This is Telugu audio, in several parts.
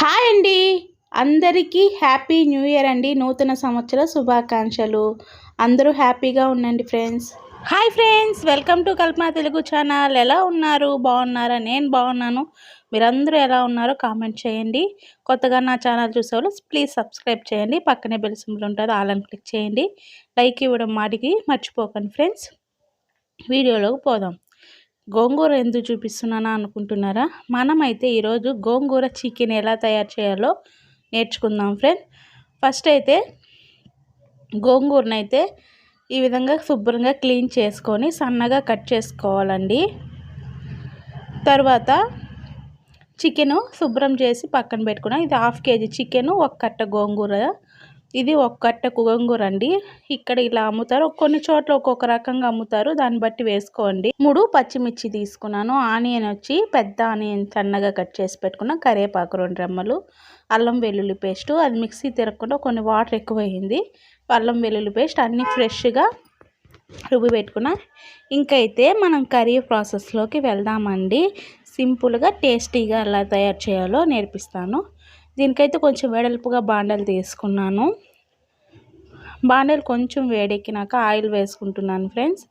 హాయ్ అండి. అందరికీ హ్యాపీ న్యూ ఇయర్ అండి. నూతన సంవత్సర శుభాకాంక్షలు. అందరూ హ్యాపీగా ఉండండి friends. Hi friends. Welcome to Kalpana Telugu channel. ఎలా ఉన్నారు? బాగున్నారా? నేను బాగున్నాను. మీరందరూ ఎలా ఉన్నారో కామెంట్ చేయండి. కొత్తగా నా ఛానల్ చూసేవాళ్ళు ప్లీజ్ సబ్స్క్రైబ్ చేయండి. పక్కనే బెల్ సింబల్ ఉంటుంది. ఆలని క్లిక్ చేయండి. లైక్ ఇవ్వడం మాటికి మర్చిపోకండి ఫ్రెండ్స్. వీడియోలోకి పోదాం. గోంగూర ఎందుకు చూపిస్తున్నానా అనుకుంటున్నారా? మనమైతే ఈరోజు గోంగూర చికెన్ ఎలా తయారు చేయాలో నేర్చుకుందాం ఫ్రెండ్. ఫస్ట్ అయితే గోంగూరనైతే ఈ విధంగా శుభ్రంగా క్లీన్ చేసుకొని సన్నగా కట్ చేసుకోవాలండి. తర్వాత చికెను శుభ్రం చేసి పక్కన పెట్టుకున్నాం. ఇది హాఫ్ కేజీ చికెను ఒక కట్ట గోంగూర ఇది ఒక్కట్ట గోంగూర అండి. ఇక్కడ ఇలా అమ్ముతారు. కొన్ని చోట్ల ఒక్కొక్క రకంగా అమ్ముతారు. దాన్ని బట్టి వేసుకోండి. మూడు పచ్చిమిర్చి తీసుకున్నాను. ఆనియన్ వచ్చి పెద్ద ఆనియన్ సన్నగా కట్ చేసి పెట్టుకున్న కరివేపాకు రెండు రెమ్మలు అల్లం వెల్లుల్లి పేస్ట్. అది మిక్సీ తిరగకుండా కొన్ని వాటర్ ఎక్కువైంది. అల్లం వెల్లుల్లి పేస్ట్ అన్నీ ఫ్రెష్గా రుబ్బి పెట్టుకున్న. ఇంకైతే మనం కర్రీ ప్రాసెస్లోకి వెళ్దామండి. సింపుల్గా టేస్టీగా ఎలా తయారు చేయాలో నేర్పిస్తాను. దీనికైతే కొంచెం వెడల్పుగా బాండలు తీసుకున్నాను. బాండలు కొంచెం వేడెక్కినాక ఆయిల్ వేసుకుంటున్నాను ఫ్రెండ్స్.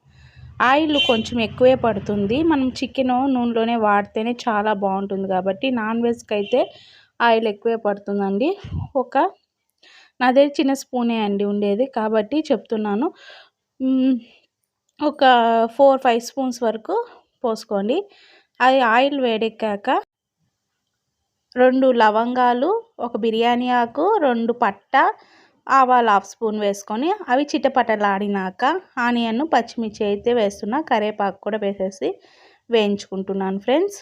ఆయిల్ కొంచెం ఎక్కువే పడుతుంది. మనం చికెన్ నూనెలోనే వాడితేనే చాలా బాగుంటుంది కాబట్టి నాన్ వెజ్కి అయితే ఆయిల్ ఎక్కువే పడుతుందండి. ఒక నా దగ్గర చిన్న స్పూనే అండి ఉండేది కాబట్టి చెప్తున్నాను. ఒక ఫోర్ ఫైవ్ స్పూన్స్ వరకు పోసుకోండి. అది ఆయిల్ వేడెక్కాక రెండు లవంగాలు ఒక బిర్యానీ ఆకు రెండు పట్ట ఆవాలు హాఫ్ స్పూన్ వేసుకొని అవి చిటపటలాడినాక ఆనియన్ను పచ్చిమిర్చి అయితే వేస్తున్నా కరేపాకు కూడా వేసేసి వేయించుకుంటున్నాను ఫ్రెండ్స్.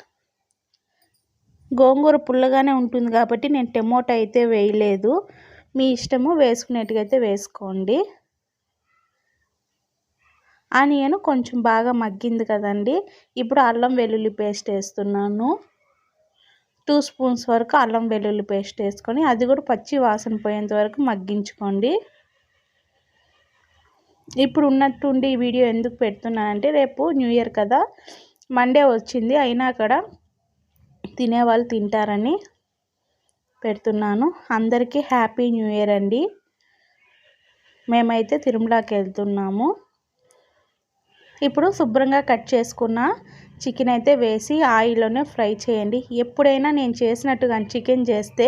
గోంగూర పుల్లగానే ఉంటుంది కాబట్టి నేను టమోటా అయితే వేయలేదు. మీ ఇష్టము వేసుకునేట్టుగా అయితే వేసుకోండి. ఆనియన్ కొంచెం బాగా మగ్గింది కదండి. ఇప్పుడు అల్లం వెల్లుల్లి పేస్ట్ వేస్తున్నాను. టూ స్పూన్స్ వరకు అల్లం వెల్లుల్లి పేస్ట్ వేసుకొని అది కూడా పచ్చి వాసన పోయేంత వరకు మగ్గించుకోండి. ఇప్పుడు ఉన్నట్టుండి ఈ వీడియో ఎందుకు పెడుతున్నానంటే రేపు న్యూ ఇయర్ కదా మండే వచ్చింది అయినా అక్కడ తినేవాళ్ళు తింటారని పెడుతున్నాను. అందరికీ హ్యాపీ న్యూ ఇయర్ అండి. మేమైతే తిరుమలకి వెళ్తున్నాము. ఇప్పుడు శుభ్రంగా కట్ చేసుకున్న చికెన్ అయితే వేసి ఆయిల్లోనే ఫ్రై చేయండి. ఎప్పుడైనా నేను చేసినట్టుగా చికెన్ చేస్తే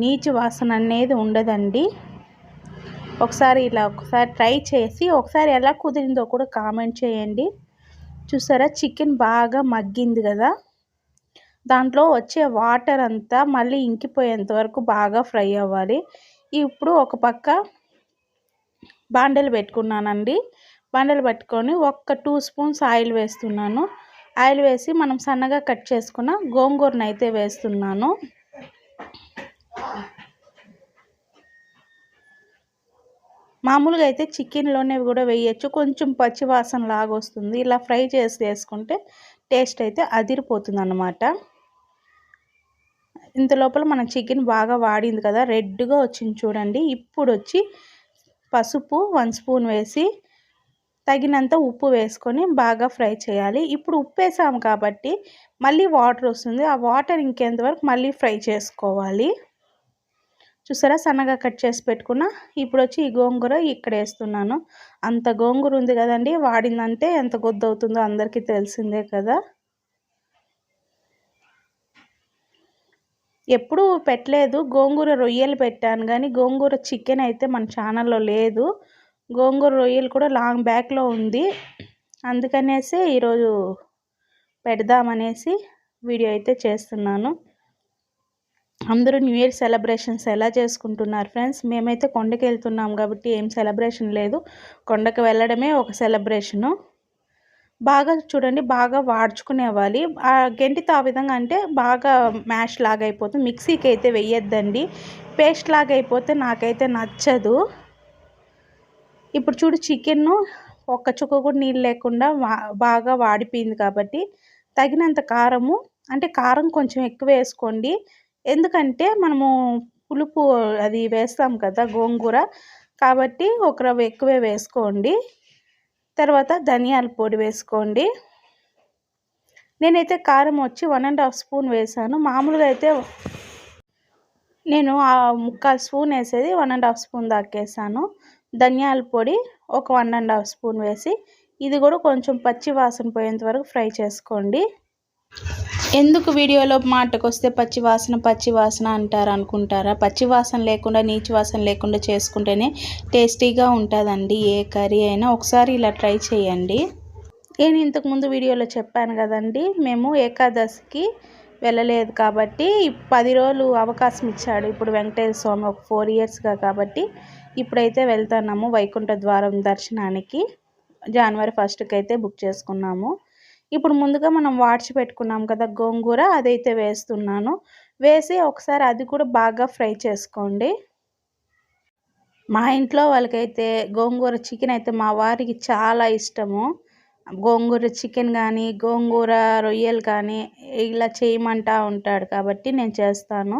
నీచు వాసన అనేది ఉండదండి. ఒకసారి ఇలా ఒకసారి ట్రై చేసి ఒకసారి ఎలా కుదిరిందో కూడా కామెంట్ చేయండి. చూసారా? చికెన్ బాగా మగ్గింది కదా? దాంట్లో వచ్చే వాటర్ అంతా మళ్ళీ ఇంకిపోయేంత వరకు బాగా ఫ్రై అవ్వాలి. ఇప్పుడు ఒక పక్క బాండలు పెట్టుకున్నానండి. బాండలు పట్టుకొని ఒక్క టూ స్పూన్స్ ఆయిల్ వేస్తున్నాను. ఆయిల్ వేసి మనం సన్నగా కట్ చేసుకున్న గోంగూరను అయితే వేస్తున్నాను. మామూలుగా అయితే చికెన్లోనే కూడా వేయచ్చు. కొంచెం పచ్చివాసన లాగా వస్తుంది. ఇలా ఫ్రై చేసి వేసుకుంటే టేస్ట్ అయితే అదిరిపోతుంది అన్నమాట ఇంత లోపల మన చికెన్ బాగా వాడింది కదా రెడ్గా వచ్చింది చూడండి. ఇప్పుడు వచ్చి పసుపు వన్ స్పూన్ వేసి తగినంత ఉప్పు వేసుకొని బాగా ఫ్రై చేయాలి. ఇప్పుడు ఉప్పు వేసాము కాబట్టి మళ్ళీ వాటర్ వస్తుంది. ఆ వాటర్ ఇంకెంతవరకు మళ్ళీ ఫ్రై చేసుకోవాలి. చూసారా? సన్నగా కట్ చేసి పెట్టుకున్న ఇప్పుడు వచ్చి ఈ గోంగూర ఇక్కడ వేస్తున్నాను. అంత గోంగూర ఉంది కదండి వాడిందంటే ఎంత గొద్దు అవుతుందో అందరికీ తెలిసిందే కదా. ఎప్పుడు పెట్టలేదు. గోంగూర రొయ్యలు పెట్టాను కానీ గోంగూర చికెన్ అయితే మన ఛానల్లో లేదు. గోంగూర రొయ్యలు కూడా లాంగ్ బ్యాక్లో ఉంది. అందుకనేసి ఈరోజు పెడదామనేసి వీడియో అయితే చేస్తున్నాను. అందరూ న్యూ ఇయర్ సెలబ్రేషన్స్ ఎలా చేసుకుంటున్నారు ఫ్రెండ్స్? మేమైతే కొండకి వెళ్తున్నాం కాబట్టి ఏం సెలబ్రేషన్ లేదు. కొండకి వెళ్ళడమే ఒక సెలబ్రేషను. బాగా చూడండి బాగా వాడ్చుకునేవాలి. ఆ గెంటితో ఆ విధంగా అంటే బాగా మ్యాష్ లాగా అయిపోతుంది మిక్సీకి అయితే వేయొద్దండి పేస్ట్ లాగా అయిపోతే నాకైతే నచ్చదు. ఇప్పుడు చూడు చికెన్ను ఒక్క చుక్క కూడా నీళ్ళు లేకుండా బాగా వాడిపోయింది కాబట్టి తగినంత కారము అంటే కారం కొంచెం ఎక్కువ వేసుకోండి. ఎందుకంటే మనము పులుపు అది వేస్తాం కదా గోంగూర కాబట్టి ఒక రవ్వ ఎక్కువే వేసుకోండి. తర్వాత ధనియాల పొడి వేసుకోండి. నేనైతే కారం వచ్చి వన్ అండ్ హాఫ్ స్పూన్ వేసాను. మామూలుగా అయితే నేను ఆ ముక్కాలు స్పూన్ వేసేది వన్ అండ్ హాఫ్ స్పూన్ దాకా వేసాను. ధనియాల పొడి ఒక వన్ అండ్ హాఫ్ స్పూన్ వేసి ఇది కూడా కొంచెం పచ్చి వాసన పోయేంత వరకు ఫ్రై చేసుకోండి. ఎందుకు వీడియోలో మాటకు వస్తే పచ్చి వాసన పచ్చి వాసన అంటారు అనుకుంటారా? పచ్చి వాసన లేకుండా నీచు వాసన లేకుండా చేసుకుంటేనే టేస్టీగా ఉంటుందండి. ఏ కర్రీ అయినా ఒకసారి ఇలా ట్రై చేయండి. నేను ఇంతకుముందు వీడియోలో చెప్పాను కదండి మేము ఏకాదశికి వెళ్ళలేదు కాబట్టి పది రోజులు అవకాశం ఇచ్చాడు ఇప్పుడు వెంకటేశ్వర స్వామి ఒక ఫోర్ ఇయర్స్గా కాబట్టి. ఇప్పుడైతే వెళ్తున్నాము వైకుంఠ ద్వారం దర్శనానికి. జనవరి ఫస్ట్కి అయితే బుక్ చేసుకున్నాము. ఇప్పుడు ముందుగా మనం వాడ్చి పెట్టుకున్నాం కదా గోంగూర అదైతే వేస్తున్నాను. వేసి ఒకసారి అది కూడా బాగా ఫ్రై చేసుకోండి. మా ఇంట్లో వాళ్ళకైతే గోంగూర చికెన్ అయితే మా వారికి చాలా ఇష్టము. గోంగూర చికెన్ కానీ గోంగూర రొయ్యలు కానీ ఇలా చేయమంటా ఉంటాడు కాబట్టి నేను చేస్తాను.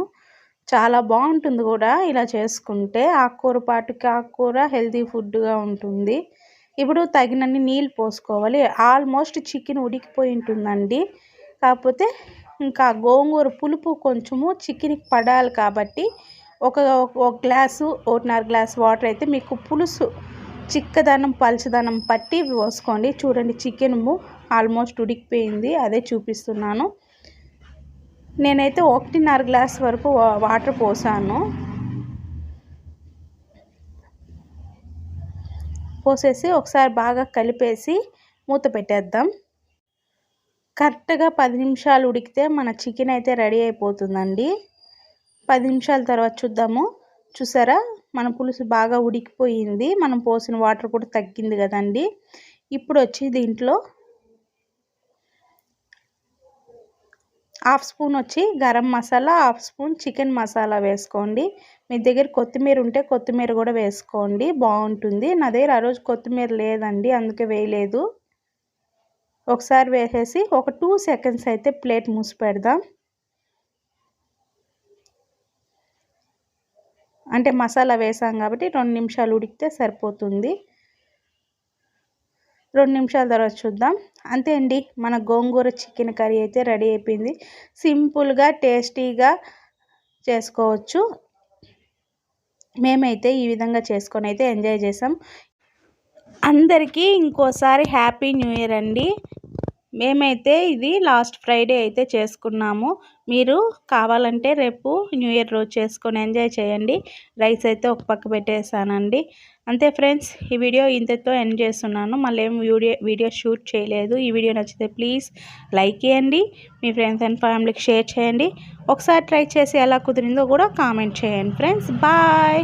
చాలా బాగుంటుంది కూడా ఇలా చేసుకుంటే. ఆకుకూర పాటుకి ఆకుకూర హెల్తీ ఫుడ్గా ఉంటుంది. ఇప్పుడు తగినన్ని నీళ్ళు పోసుకోవాలి. ఆల్మోస్ట్ చికెన్ ఉడికిపోయి ఉంటుందండి. కాకపోతే ఇంకా గోంగూర పులుపు కొంచెము చికెన్కి పడాలి కాబట్టి ఒక ఒక గ్లాసు ఒకటిన్నర గ్లాస్ వాటర్ అయితే మీకు పులుసు చిక్కదనం పలచదనం పట్టి పోసుకోండి. చూడండి చికెన్ ఆల్మోస్ట్ ఉడికిపోయింది. అదే చూపిస్తున్నాను. నేనైతే ఒకటిన్నర గ్లాస్ వరకు వాటర్ పోసాను. పోసేసి ఒకసారి బాగా కలిపేసి మూత పెట్టేద్దాం. కరెక్ట్గా పది నిమిషాలు ఉడికితే మన చికెన్ అయితే రెడీ అయిపోతుందండి. పది నిమిషాల తర్వాత చూద్దాము. చూసారా? మన పులుసు బాగా ఉడికిపోయింది. మనం పోసిన వాటర్ కూడా తగ్గింది కదండి. ఇప్పుడు వచ్చి దీంట్లో హాఫ్ స్పూన్ వచ్చి garam masala half spoon chicken masala వేసుకోండి. మీ దగ్గర కొత్తిమీర ఉంటే కొత్తిమీర కూడా వేసుకోండి. బాగుంటుంది. నా దగ్గర ఆ రోజు కొత్తిమీర లేదండి అందుకే వేయలేదు. ఒకసారి వేసేసి ఒక టూ సెకండ్స్ అయితే ప్లేట్ మూసి పెడదాం. అంటే మసాలా వేసాం కాబట్టి రెండు నిమిషాలు ఉడికితే సరిపోతుంది. రెండు నిమిషాల తర్వాత చూద్దాం. అంతే అండి మన గోంగూర చికెన్ కర్రీ అయితే రెడీ అయిపోయింది. సింపుల్గా టేస్టీగా చేసుకోవచ్చు. మేమైతే ఈ విధంగా చేసుకొని అయితే ఎంజాయ్ చేసాం. అందరికీ ఇంకోసారి హ్యాపీ న్యూ ఇయర్ అండి. మేమైతే ఇది లాస్ట్ ఫ్రైడే అయితే చేసుకున్నాము. మీరు కావాలంటే రేపు న్యూ ఇయర్ రోజు చేసుకొని ఎంజాయ్ చేయండి. రైస్ అయితే ఒక పక్క పెట్టేసానండి అంతే ఫ్రెండ్స్ ఈ వీడియో ఇంతతో ఎండ్ చేస్తున్నాను. మళ్ళీ ఏం వీడియో వీడియో షూట్ చేయలేదు. ఈ వీడియో నచ్చితే ప్లీజ్ లైక్ చేయండి. మీ ఫ్రెండ్స్ అండ్ ఫ్యామిలీకి షేర్ చేయండి. ఒకసారి ట్రై చేసి ఎలా కుదిరిందో కూడా కామెంట్ చేయండి ఫ్రెండ్స్. బాయ్!